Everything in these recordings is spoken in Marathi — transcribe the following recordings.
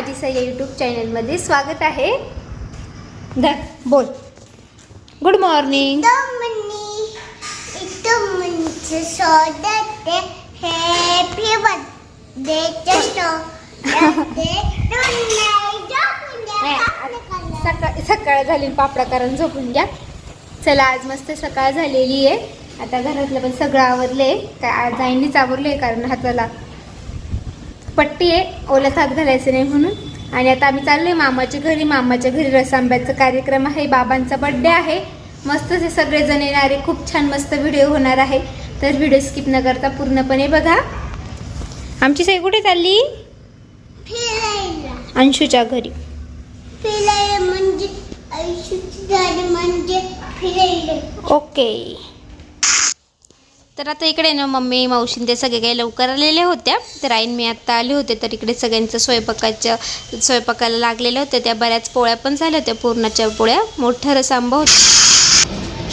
माझी सह्या यूट्यूब चॅनलमध्ये स्वागत आहे. धर बोल. गुड मॉर्निंग सकाळ सकाळ झाली पापडा कारण झोपून घ्या. चला आज मस्त सकाळ झालेली आहे. आता घरातलं पण सगळं आवरले काय आज आईनीच आवरले कारण हाताला पट्टी आहे ओल्यात हात घालायचं नाही म्हणून. आणि आता आम्ही चाललोय मामाच्या घरी. मामाच्या घरी रसांब्याचा कार्यक्रम आहे. बाबांचा बड्डे आहे. मस्त ते सगळेजण येणारे. खूप छान मस्त व्हिडिओ होणार आहे. तर व्हिडिओ स्किप न करता पूर्णपणे बघा. आमची साई कुठे चालली? फिरायला. अंशूच्या घरी. फिरायला म्हणजे म्हणजे फिरायला. ओके तर आता इकडे ना मम्मी मावशीन ते सगळे काही लवकर आलेल्या होत्या. तर आईन मी आत्ता आले होते तर इकडे सगळ्यांचं स्वयंपाकाच्या स्वयंपाकाला लागलेल्या होत्या त्या बऱ्याच पोळ्या पण झाल्या होत्या पूर्णाच्या पोळ्या. मोठा रसांबा होता.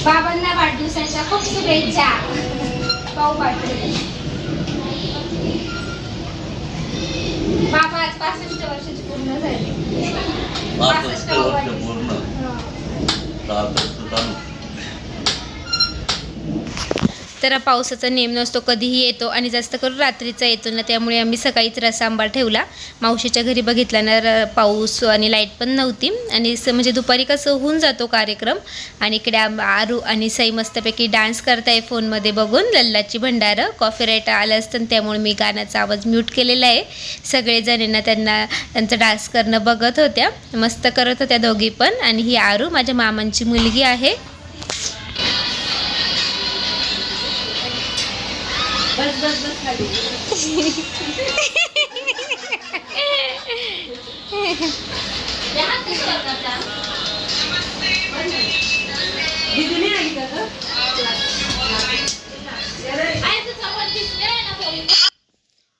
बाबांना वाढदिवसाच्या खूप शुभेच्छा. बाबा आज पासष्ट वर्षाची पूर्ण झाली. पासष्ट वर्ष पूर्ण सासष्ट चालू तर पावसाचा नेम नसतो कधीही येतो आणि जास्त करून रात्रीचा येतो ना त्यामुळे आम्ही सकाळीच रसांबार ठेवला. मावशीच्या घरी बघितला ना र- पाऊस आणि लाइट पण नव्हती. आणि स- म्हणजे दुपारी कसं होऊन जातो कार्यक्रम. आणि इकडे आरू आणि सई मस्तपैकी डान्स करताय फोनमध्ये बघून. लल्लाची भंडारं कॉफी राईट आलं असतं आणि त्यामुळे मी गाण्याचा आवाज म्यूट केलेला आहे. सगळेजणींना त्यांना त्यांचा डान्स करणं बघत होत्या. मस्त करत होत्या दोघी पण. आणि ही आरू माझ्या मामांची मुलगी आहे.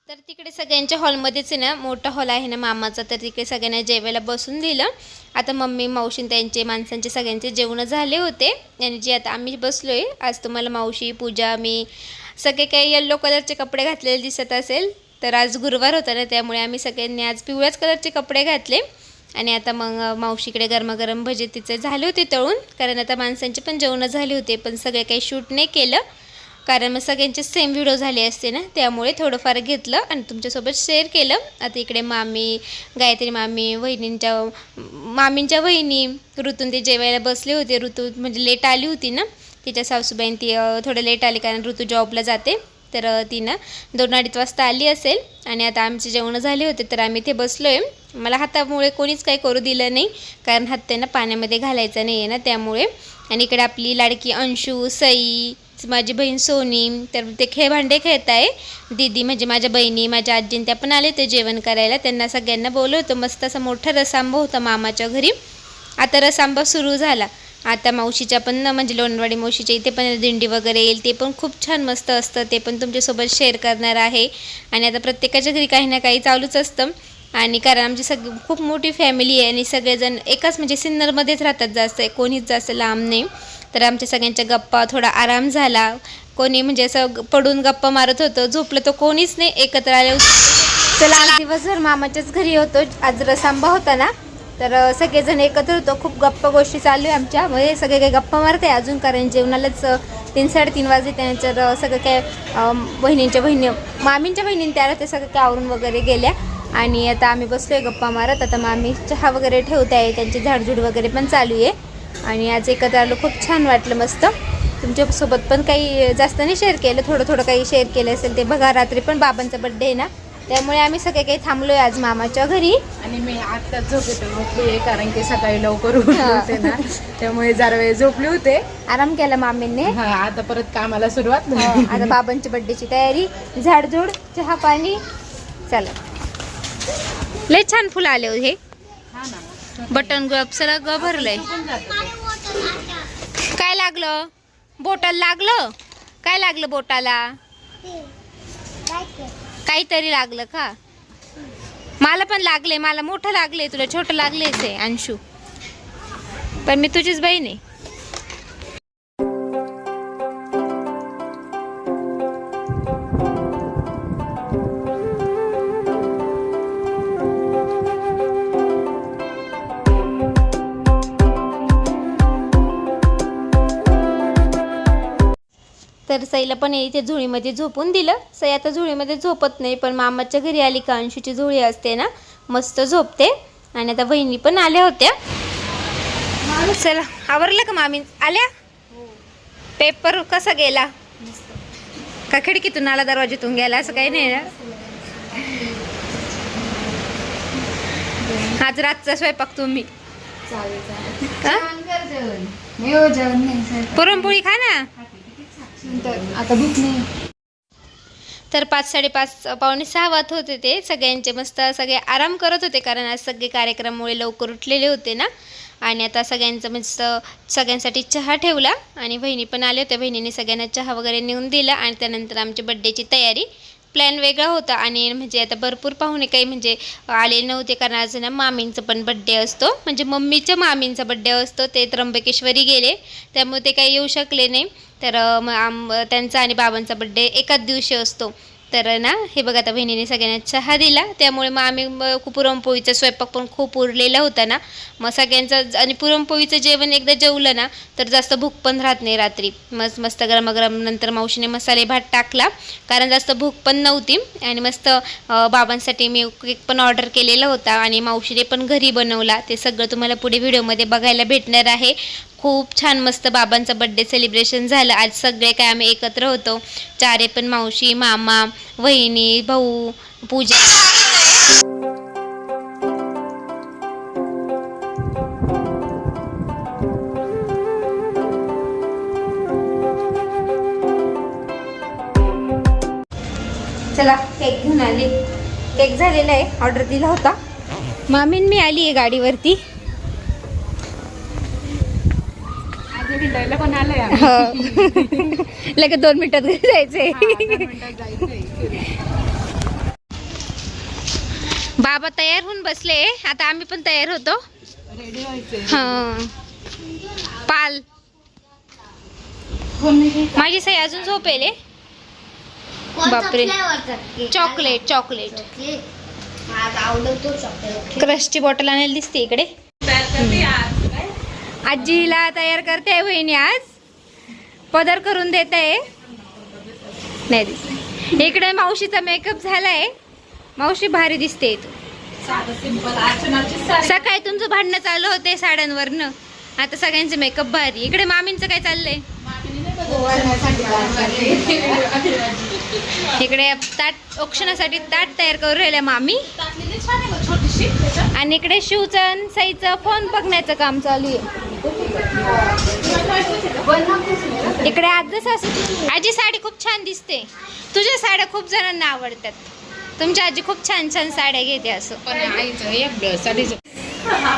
तर तिकडे सगळ्यांच्या हॉलमध्येच आहे ना मोठा हॉल आहे ना मामाचा. तर तिकडे सगळ्यांना जेवायला बसून दिलं. आता मम्मी मावशी त्यांचे माणसांचे सगळ्यांचे जेवणं झाले होते. आणि जे आता आम्ही बसलो आहे आज तुम्हाला मावशी पूजा मी सगळे काही येल्लो कलरचे कपडे घातलेले दिसत असेल तर आज गुरुवार होता ना त्यामुळे आम्ही सगळ्यांनी आज पिवळ्याच कलरचे कपडे घातले. आणि आता मग मावशीकडे गरमागरम भजे तिचे झाले होते तळून कारण आता माणसांचे पण जेवणं झाले होते पण सगळे काही शूट नाही केलं. कारण मग सगळ्यांचे सेम व्हिडिओ झाले असते ना त्यामुळे थोडंफार घेतलं आणि तुमच्यासोबत शेअर केलं. आता इकडे मामी गायत्री मामी वहिनींच्या मामींच्या वहिनी ऋतून ते जेवायला बसले होते ऋतू म्हणजे लेट आली होती ना. तिच्या सासूबाईन ती थोडं लेट आली कारण ऋतू जॉबला जाते. तर तिनं ती ना दोन अडीच वाजता आली असेल आणि आता आमचे जेवणं झाले होते तर आम्ही इथे बसलो आहे मला हातामुळे कोणीच काही करू दिलं नाही कारण हात त्यांना पाण्यामध्ये घालायचा नाही आहे ना त्यामुळे. आणि इकडे आपली लाडकी अंशू सई माझी बहीण सोनी तर ते खेळ भांडे खेळत आहे दीदी म्हणजे माझ्या बहिणी माझ्या आजीन त्या पण आले ते जेवण करायला. त्यांना सगळ्यांना बोलवतो मस्त असा मोठा रसांबा होता मामाच्या घरी. आता रसांबा सुरू झाला. आता मावशीच्या पण ना म्हणजे लोणवाडी मावशीच्या इथे पण दिंडी वगैरे येईल ते पण खूप छान मस्त असतं ते पण तुमच्यासोबत शेअर करणार आहे. आणि आता प्रत्येकाच्या घरी काही ना काही चालूच असतं. आणि कारण आमची सग खूप मोठी फॅमिली आहे आणि सगळेजण एकाच म्हणजे सिन्नरमध्येच राहतात जास्त कोणीच जास्त लांब नाही. तर आमच्या सगळ्यांच्या गप्पा थोडा आराम झाला. कोणी म्हणजे असं पडून गप्पा मारत होतं झोपलं तर कोणीच नाही एकत्र आले चला आज दिवसभर मामाच्याच घरी होतो आज रसांबा होता ना? तर सगळेजण एकत्र होतो. खूप गप्पा गोष्टी चालू आहे आमच्या. म्हणजे सगळे काही गप्पा मारते अजून? कारण जेवणालाच तीन साडेतीन वाजले त्यानंतर सगळं काय बहिणींच्या बहिणी मामींच्या बहिणींनी त्या ते सगळं काय आवरून वगैरे गेल्या. आणि आता आम्ही बसलोय गप्पा मारत. आता मामी चहा वगैरे ठेवत आहे. त्यांची झाडझूड वगैरे पण चालू आहे. आणि आज एकत्र आलो. खूप छान वाटलं मस्त. तुमच्यासोबत पण काही जास्त नाही शेअर केलं. थोडं थोडं काही शेअर केलं असेल ते बघा. रात्री पण बाबांचा बड्डे आहे ना? त्यामुळे आम्ही सगळे काही थांबलोय आज मामाच्या घरी. आणि मी आता झोपेतून उठली आहे कारण की सकाळी लवकर होते ना. त्यामुळे जरा वेळ झोपले होते. आराम केला मामींनी. हा आता परत कामाला सुरुवात हो, आता बाबांची बड्डेची तयारी. झाडझूड चहा पाणी. चला. लय छान फुलं आले हो हे. ना. बटन गुलाब सगळं ग भरलंय. काय लागलं? बोटाला लागलं? काय लागलं बोटाला? काहीतरी लागलं का? मला पण लागले मला मोठं लागले तुला छोटं लागलेच आहे अंशू. पण मी तुझीच बहीण आहे. सईला पण इथे झोळीमध्ये झोपून दिलं. सई आता झोळीमध्ये झोपत नाही पण मामाच्या घरी आली का अंशूची झोळी असते ना मस्त झोपते. आणि आता बहिणी पण आल्या होत्या. चला. आवरलं का मामी? आल्या? पेपर कसा गेला? का खिडकीतून आला दरवाज्यातून गेला? असं काही नाही ना? आज रातचा स्वयंपाक तुम्ही. हा? पुरणपोळी खा ना. नंतर आता भूक नाही. तर पाच साडेपाच पावणे सहा वाजत होते ते. सगळ्यांचे मस्त सगळे आराम करत होते कारण आज सगळे कार्यक्रमामुळे लवकर उठलेले होते ना. आणि आता सगळ्यांचं मस्त सगळ्यांसाठी चहा ठेवला. आणि बहिणी पण आले होते बहिणीने सगळ्यांना चहा वगैरे नेऊन दिला आणि त्यानंतर आमची बड्डेची तयारी. प्लॅन वेगळा होता आणि म्हणजे आता भरपूर पाहुणे काही म्हणजे आले नव्हते कारण आज ना मामींचं पण बड्डे असतो. म्हणजे मम्मीच्या मामींचा बड्डे असतो. ते त्र्यंबकेश्वरी गेले. त्यामुळे ते काही येऊ शकले नाही. तर मग आम त्यांचा आणि बाबांचा बड्डे एकाच दिवशी असतो. तर ना हे बघा आता बहिणीने सगळ्यांना चहा दिला. त्यामुळे मग आम्ही खूप पुरणपोळीचा स्वयंपाक पण खूप उरलेला होता ना. मग सगळ्यांचा आणि पुरणपोळीचं जेवण एकदा जेवलं ना तर जास्त भूक पण राहत नाही रात्री. मस्त मस्त गरमागरम नंतर मावशीने मसाले भात टाकला. कारण जास्त भूक पण नव्हती आणि मस्त बाबांसाठी मी केक पण ऑर्डर केलेला होता आणि मावशीने पण घरी बनवला. ते सगळं तुम्हाला पुढे व्हिडिओमध्ये बघायला भेटणार आहे. खूप छान मस्त बाबांचा बड्डे सेलिब्रेशन झालं. आज सगळे काय आम्ही एकत्र होतो. चारे पण मावशी मामा वहिनी भाऊ पूजा. चला केक घेऊन आली. केक झालेला आहे. ऑर्डर दिला होता. मामीन मी आली आहे गाडीवरती. हिंडायला पण आलोय आम्ही. हो. लगेच दोन मिनिटात घरी जायचंय. हा, दोन मिनिटात जायचंय. बाबा तयार होऊन बसले. आता आम्ही पण तयार होतो. व्हायचंय. हा. पाल? माझी सई अजून झोपेल. बापरे. Chocolate chocolate. चॉकलेट. मला आवडतो चॉकलेट. क्रशची बॉटल आणायला दिसते इकडे. आजीला तयार करते बहिणी आज. पदर करून देत. आहे नाही. इकडे मावशीचा मेकअप झालाय. मावशी भारी दिसते सकाळी तुमचं भांडणं चालू होते साड्यांवरनं. आता सगळ्यांचं मेकअप भारी. इकडे मामींचं काय चाललंय. इकडे ताट औक्षणासाठी ताट तयार करून राहिल्या मामी. आहे. आणि इकडे शिवचं साईचं फोन बघण्याचं काम चालू आहे. इकडे आजच असं आजी साडी खूप छान दिसते. तुझ्या साड्या खूप जणांना आवडतात. तुमची आजी खूप छान छान साड्या घेते असं.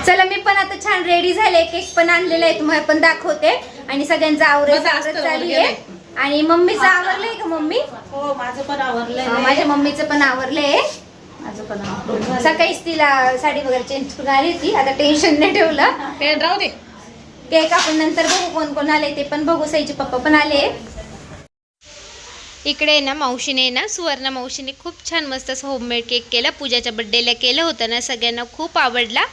चला मी पण आता छान रेडी झाले. केक पण आणलेला आहे तुम्हाला पण दाखवते. आणि सगळ्यांचं आवरत चालू वगैरे. आहे. आणि मम्मीचं आवरलंय का मम्मी? हो माझं पण आवरलंय. माझ्या मम्मीचं पण आवरलंय. माझं पण सकाळीच तिला साडी वगैरे चेंज करून आली होती. आता टेन्शन नाही ठेवलं. ते राहू दे. केक आपण नंतर बघू कोण कोण आले ते पण बघू. साईचे पप्पा पण आले. इकडे ना मावशीने ना सुवर्णा मावशीने खूप छान मस्त असं होममेड केक केला. पूजाच्या बड्डेला केलं होतं ना सगळ्यांना खूप आवडला.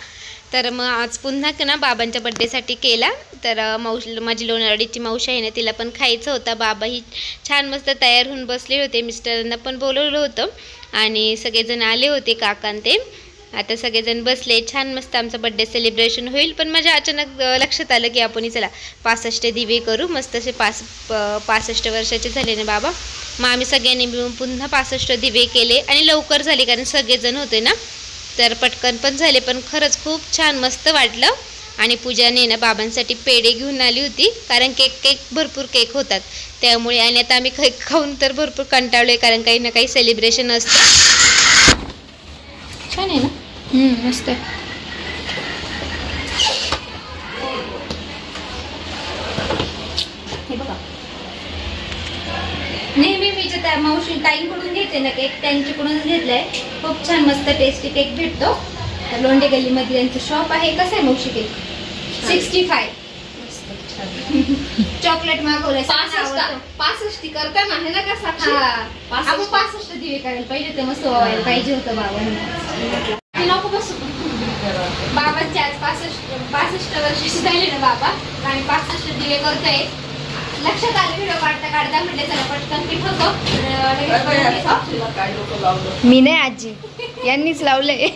तर मग आज पुन्हा ना बाबांच्या बड्डेसाठी केला. तर मावशी माझी लोणारडीची मावशी आहे ना तिला पण खायचं होतं. बाबा ही छान मस्त तयार होऊन बसले होते. मिस्टरांना पण बोलवलं होतं. आणि सगळेजण आले होते काकांते. ते आता सगळेजण बसले. छान मस्त आमचं बड्डे सेलिब्रेशन होईल पण माझ्या अचानक लक्षात आलं की आपण चला पासष्ट दिवे करू. मस्त असे पास प- पासष्ट वर्षाचे झाले ना बाबा. मग आम्ही सगळ्यांनी मिळून पुन्हा पासष्ट दिवे केले आणि लवकर झाले कारण सगळेजण होते ना तर पटकन पण झाले पण खरंच खूप छान मस्त वाटलं. आणि पूजाने ना बाबांसाठी पेढे घेऊन आली होती कारण केक केक भरपूर केक होतात. त्यामुळे आणि आता आम्ही केक खाऊन तर भरपूर कंटाळलो आहे कारण काही ना काही सेलिब्रेशन असतं. छान आहे ना? मस्त आहे. हे बघा. नेहमी मी जे त्या मावशी ताईंकडून घेते ना केक त्यांच्याकडूनच घेतलाय. खूप छान मस्त टेस्टी केक भेटतो. तर लोंढे गल्लीमध्ये त्यांचं शॉप आहे. कसं आहे मावशी केक सिक्स्टी फाय चॉकलेट मागवलंय. आवडतं. पासष्टी करताना आहे ना का हा पासष्ट. आपण पासष्ट दिवे करायला पाहिजे ते मस्त व्हायला पाहिजे होतं बाबांना नको बसू बाबांचे आज पासष्ट वर्षाचे झाले ना बाबा. आणि पासष्ट दिवे करतोय. लक्षात आलं व्हिडिओ काढता काढता म्हटलं चला पटकन पीठ होतो. मी नाही आजी. यांनीच लावलंय.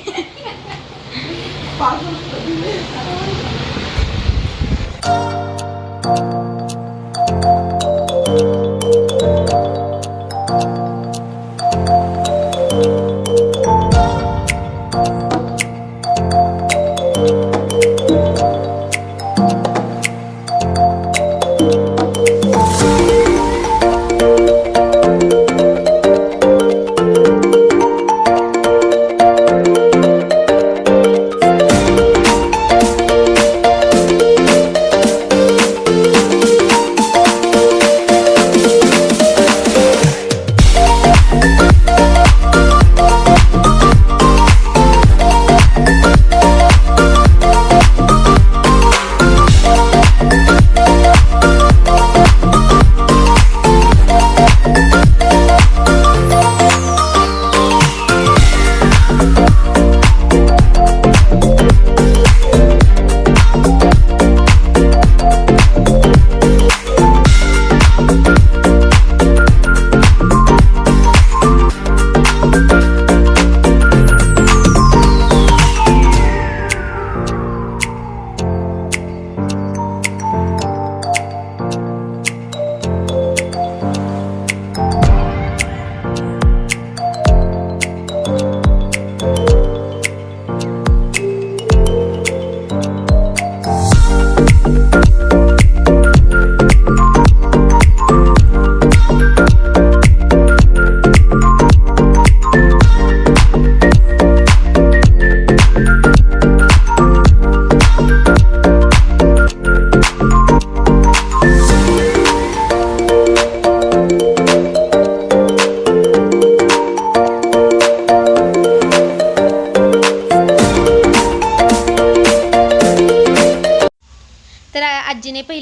तर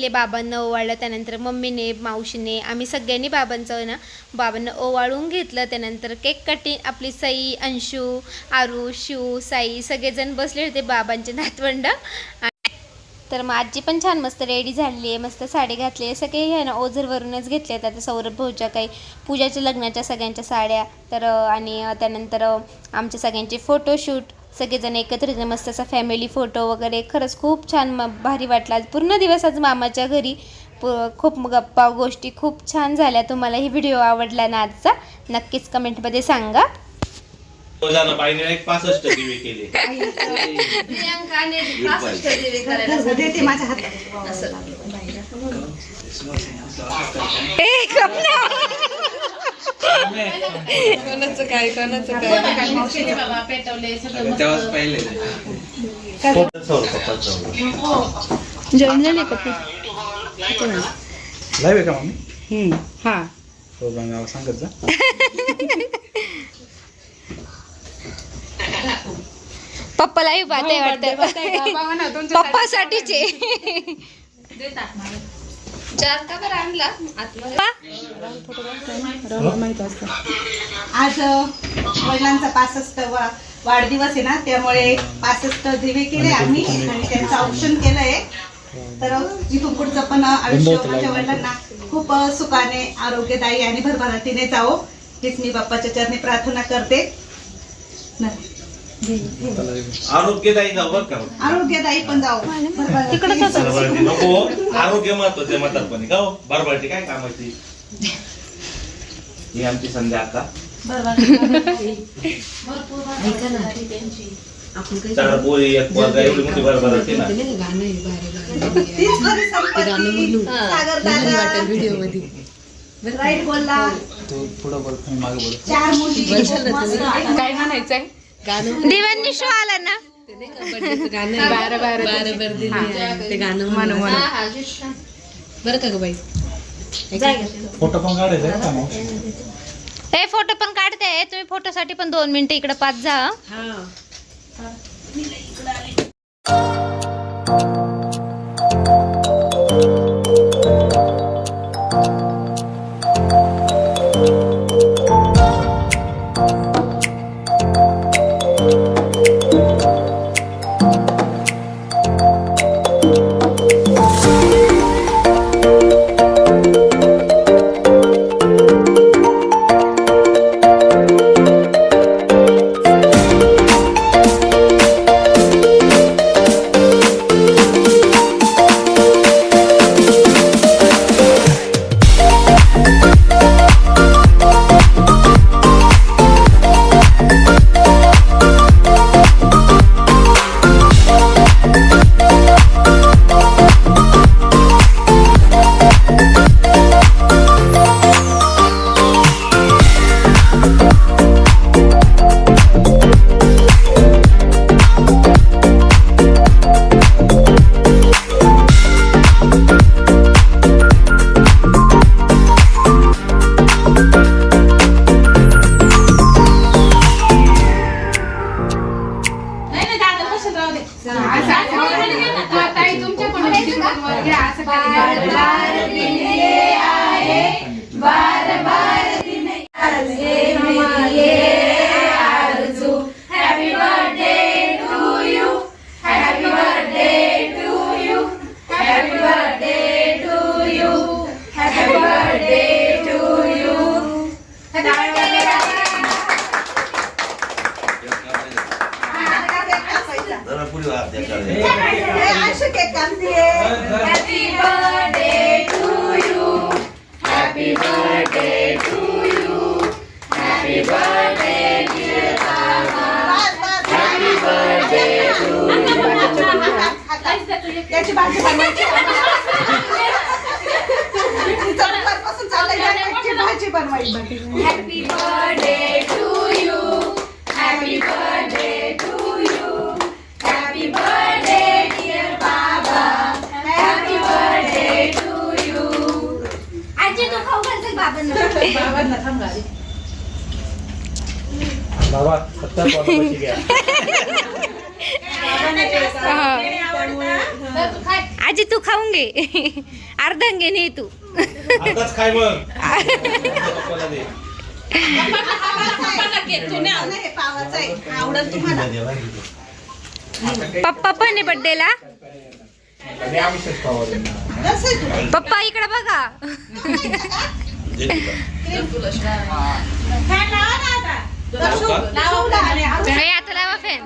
बाबांना ओवाळलं त्यानंतर मम्मीने मावशीने आम्ही सगळ्यांनी बाबांचं ना बाबांना ओवाळून घेतलं. त्यानंतर केक कटिंग आपली सई अंशू आरू शिव साई सगळेजण बसले होते बाबांचे नातवंड. तर मग आजी पण छान मस्त रेडी झालेली आहे मस्त साडी घातली आहे सगळे हे ना ओझरवरूनच घेतले आहेत. आता सौरभ भाऊच्या काही पूजाच्या लग्नाच्या सगळ्यांच्या साड्या तर आणि त्यानंतर आमच्या सगळ्यांचे फोटोशूट सगळेजण एकत्रित मस्त असा फॅमिली फोटो वगैरे. खरंच खूप छान म भारी वाटला. आज पूर्ण दिवस आज मामाच्या घरी. प- खूप गप्पा गोष्टी खूप छान झाल्या. तुम्हाला ही व्हिडिओ आवडला ना आजचा? नक्कीच कमेंटमध्ये सांगा. एक पासष्ट दिवे केले ए, गप ना. जेवण झाले का लाईव्ह आहे का मम्मी? हा. सांगत जा. पप्पाला पप्पासाठीचे माहीत असतं आज वडिलांचा पासष्ट वा वाढदिवस आहे ना त्यामुळे पासष्ट दिवे केले आम्ही. आणि त्यांचं औक्षण केलंय. तर इथून पुढचं पण आयुष्य माझ्या वडिलांना खूप सुखाने आरोग्यदायी आणि भरभराटीने जावो. हीच मी बाप्पाच्या चरणी प्रार्थना करते. आरोग्यदायी जाऊ बरं का. आरोग्यदायी पण भरभराटी बरबाटी नको आरोग्य महत्त्वाचे म्हातारपणी. का हो? बरबाटी काय कामाची. ही आमची संध्या आता. चार पोळी एक पोरगा एवढी मोठी बरबाटी ना. तीच खरी संपत्ती. सागर दादा. राईट बोलला. तो पुढं बोल मी मागे बोल चार मुली. मस्त. काय म्हणायचंय? दिव्यांनी शो आला ना? बारा बारा ते गाणं म्हणू म्हणू फोटो पण काढायचा आहे का मावशी? हे फोटो पण काढते. तुम्ही फोटोसाठी पण दोन मिनिटं इकडे पाच जा त्याची भाजी बनवायची तिचं दुपारपासून चाललंय या केकची भाजी बनवायची आजी तू खाऊ घालते बाबांना बाबांना थांबा बाबा फक्त आजी तू खाऊन घे. अर्धांगे नाही तू. खाय मग. पप्पाला दे. नाही, पावाचं आहे. आवडेल तुम्हाला? पप्पा पण आहे बड्डेला? पप्पा इकडे बघा. आता लावा फॅन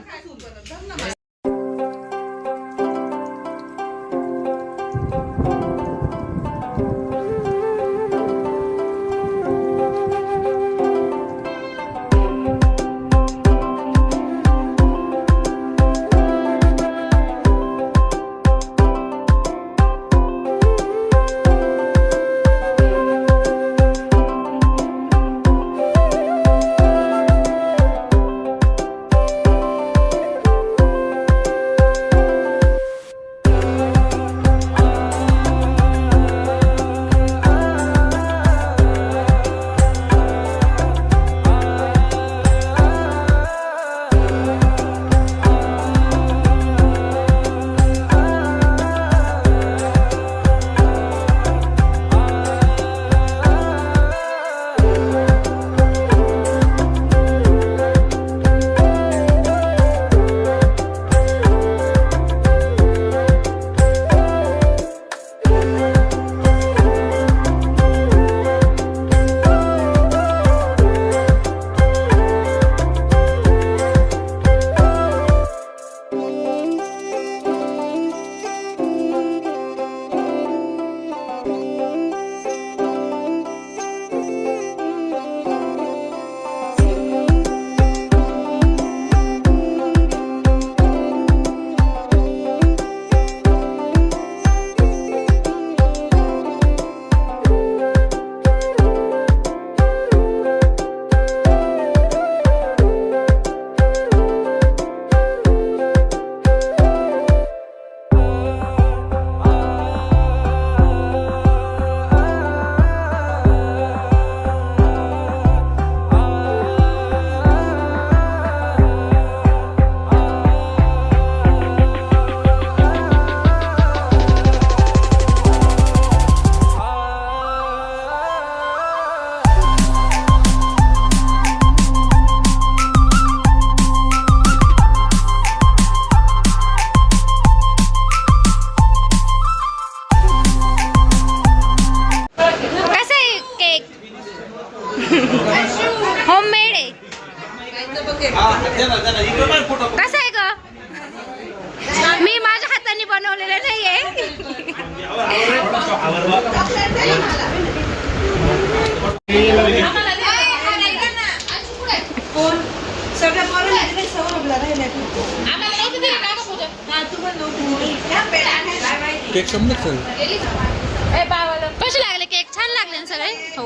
कसा आहे ग? मी माझ्या हाताने बनवलेलं नाहीये. हा. केक सर कसे लागले केक? छान लागले ना सगळे? हो.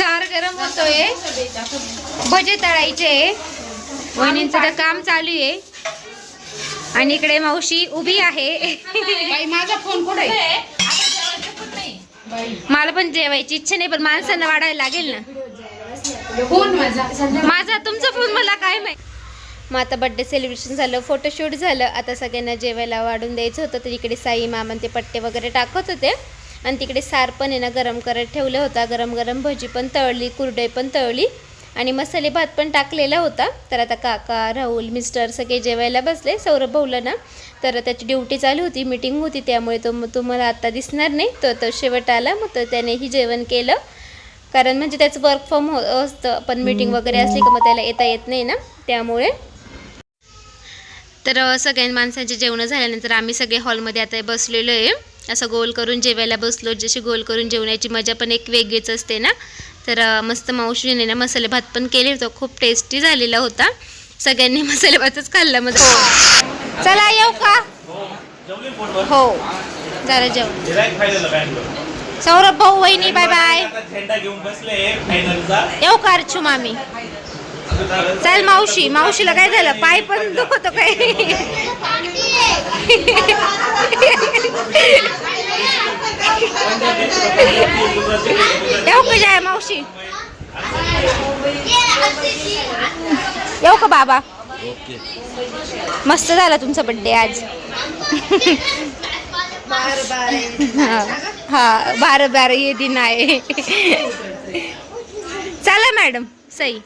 सार गरम होतोय. भजे तळायचे वहिनींचं तर काम चालू आहे. आणि इकडे मावशी उभी आहे. माझा फोन कुठे मला पण जेवायची इच्छा नाही पण माणसांना वाढायला लागेल ना. फोन माझा. माझा तुमचा फोन मला काय माहिती? मग आता बड्डे सेलिब्रेशन झालं फोटोशूट झालं. आता सगळ्यांना जेवायला वाढून द्यायचं होतं तर इकडे साई मामन ते पट्टे वगैरे टाकत होते. आणि तिकडे सार पण आहे ना गरम करत ठेवलं होता. गरम गरम भजी पण तळली कुरडई पण तळली. आणि मसाले भात पण टाकलेला होता. तर आता काका राहुल मिस्टर सगळे जेवायला बसले सौरभ भाऊला ना. तर त्याची ड्युटी चालू होती मीटिंग होती त्यामुळे तो तुम्हाला आता दिसणार नाही. तो तो शेवट आला मग तर त्यानेही जेवण केलं. कारण म्हणजे त्याचं वर्क फ्रॉम हो असतं. पण मीटिंग वगैरे असली का मग त्याला येता येत नाही ना. त्यामुळे तर सगळ्या माणसांचे जेवणं झाल्यानंतर आम्ही सगळे हॉलमध्ये आता बसलेलो आहे. असं गोल करून जेवायला बसलो. जशी गोल करून जेवण्याची मजा पण एक वेगळीच असते ना. तर मस्त मावशीने ना मसाले भात पण केले होते. खूप टेस्टी झालेला होता. सगळ्यांनी मसाले भातच खाल्ला मग. चला येऊ का? हो. जरा बँगलोर सौरभ भाऊ वहिनी बाय बाय आता झेंडा घेऊन बसले फायनलचा येऊ का अर्चू मामी? चल मावशी. मावशीला काय झालं? पाय पण दुखत काय? येऊ का जाय मावशी? येऊ का बाबा? मस्त झाला तुमचा बड्डे आज. हा हा बार बार ये दिन आहे. चला मॅडम सई.